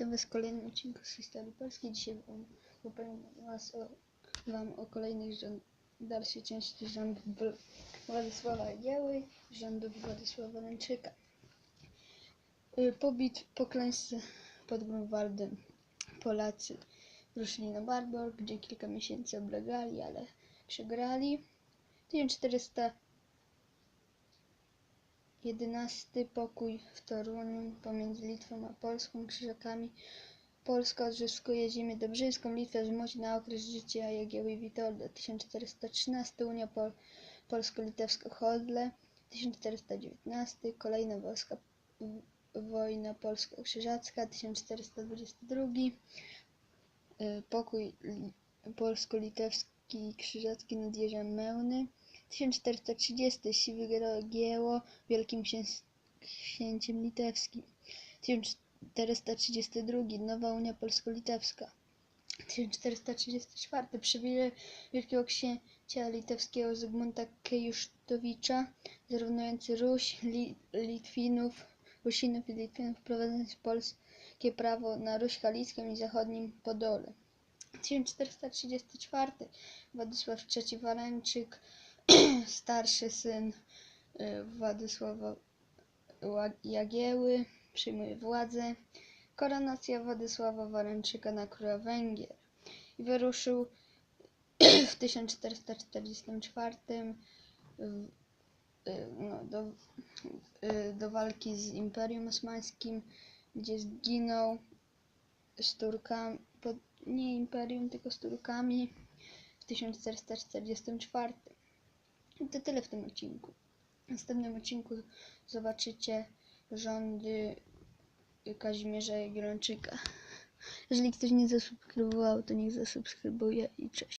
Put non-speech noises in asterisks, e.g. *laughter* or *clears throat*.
Witam Was kolejnym odcinku z historii Polski. Dzisiaj opowiem was o, Wam o kolejnych rząd, dalszej części rządów Władysława i rządów Władysława Ręczyka. Y, Po, bit, po klęsce pod Grunwaldem Polacy ruszyli na Barbor, gdzie kilka miesięcy oblegali, ale przegrali. 1411 pokój w Toruniu pomiędzy Litwą a Polską, Krzyżakami. Polska odzyskuje ziemię dobrzyńską, Litwa zmusi na okres życia Jagieły Witolda. 1413 Unia Pol Polsko-Litewska Hodle. 1419 kolejna wojna polsko-krzyżacka. 1422 y, pokój li- polsko-litewski krzyżacki nad Jeziorem Mełny. 1430 Siwy Gieło Wielkim Księciem Litewskim. 1432 Nowa Unia Polsko-Litewska. 1434 Przywilej Wielkiego Księcia Litewskiego Zygmunta Kejusztowicza zrównujący Ruś, Li, Litwinów, Rusinów i Litwinów wprowadzając polskie prawo na Ruś i zachodnim Podole. 1434 Władysław III Walęczyk *clears throat* starszy syn y, Władysława Ła- Jagieły, przyjmuje władzę. Koronacja Władysława Waręczyka na króla Węgier. I wyruszył *clears throat* w 1444 w- y, no, do, y, do walki z Imperium Osmańskim, gdzie zginął z Turkami, nie Imperium, tylko z Turkami w 1444. To tyle w tym odcinku. W następnym odcinku zobaczycie rządy Kazimierza Jagiellończyka. Jeżeli ktoś nie zasubskrybował, to niech zasubskrybuje i cześć.